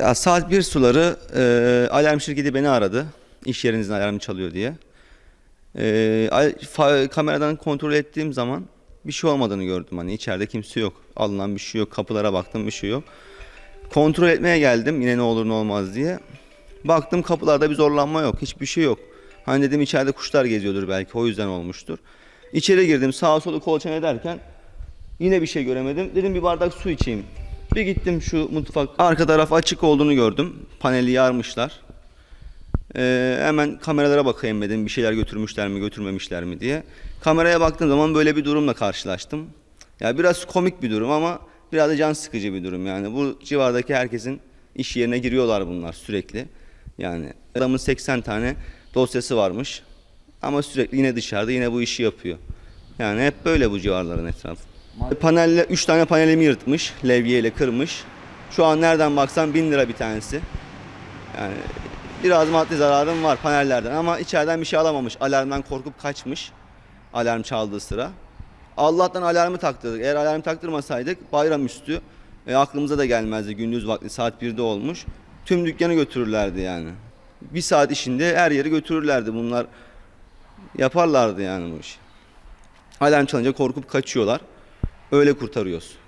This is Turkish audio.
Ya saat bir suları e, alarm şirketi beni aradı. İş yerinizin alarmı çalıyor diye. E, al- fa- kameradan kontrol ettiğim zaman bir şey olmadığını gördüm. Hani içeride kimse yok. Alınan bir şey yok. Kapılara baktım bir şey yok. Kontrol etmeye geldim yine ne olur ne olmaz diye. Baktım kapılarda bir zorlanma yok. Hiçbir şey yok. Hani dedim içeride kuşlar geziyordur belki o yüzden olmuştur. İçeri girdim sağa solu kolçan ederken yine bir şey göremedim. Dedim bir bardak su içeyim. Bir gittim şu mutfak arka taraf açık olduğunu gördüm. Paneli yarmışlar. Ee, hemen kameralara bakayım dedim bir şeyler götürmüşler mi götürmemişler mi diye. Kameraya baktığım zaman böyle bir durumla karşılaştım. Ya biraz komik bir durum ama biraz da can sıkıcı bir durum yani. Bu civardaki herkesin iş yerine giriyorlar bunlar sürekli. Yani adamın 80 tane dosyası varmış ama sürekli yine dışarıda yine bu işi yapıyor. Yani hep böyle bu civarların etrafı. Panelle 3 tane panelimi yırtmış, levyeyle kırmış. Şu an nereden baksan 1000 lira bir tanesi. Yani biraz maddi zararım var panellerden ama içeriden bir şey alamamış. Alarmdan korkup kaçmış. Alarm çaldığı sıra. Allah'tan alarmı taktırdık. Eğer alarm taktırmasaydık bayramüstü e, aklımıza da gelmezdi. Gündüz vakti saat 1'de olmuş. Tüm dükkanı götürürlerdi yani. Bir saat işinde her yeri götürürlerdi. Bunlar yaparlardı yani bu işi. Alarm çalınca korkup kaçıyorlar. Öyle kurtarıyoruz.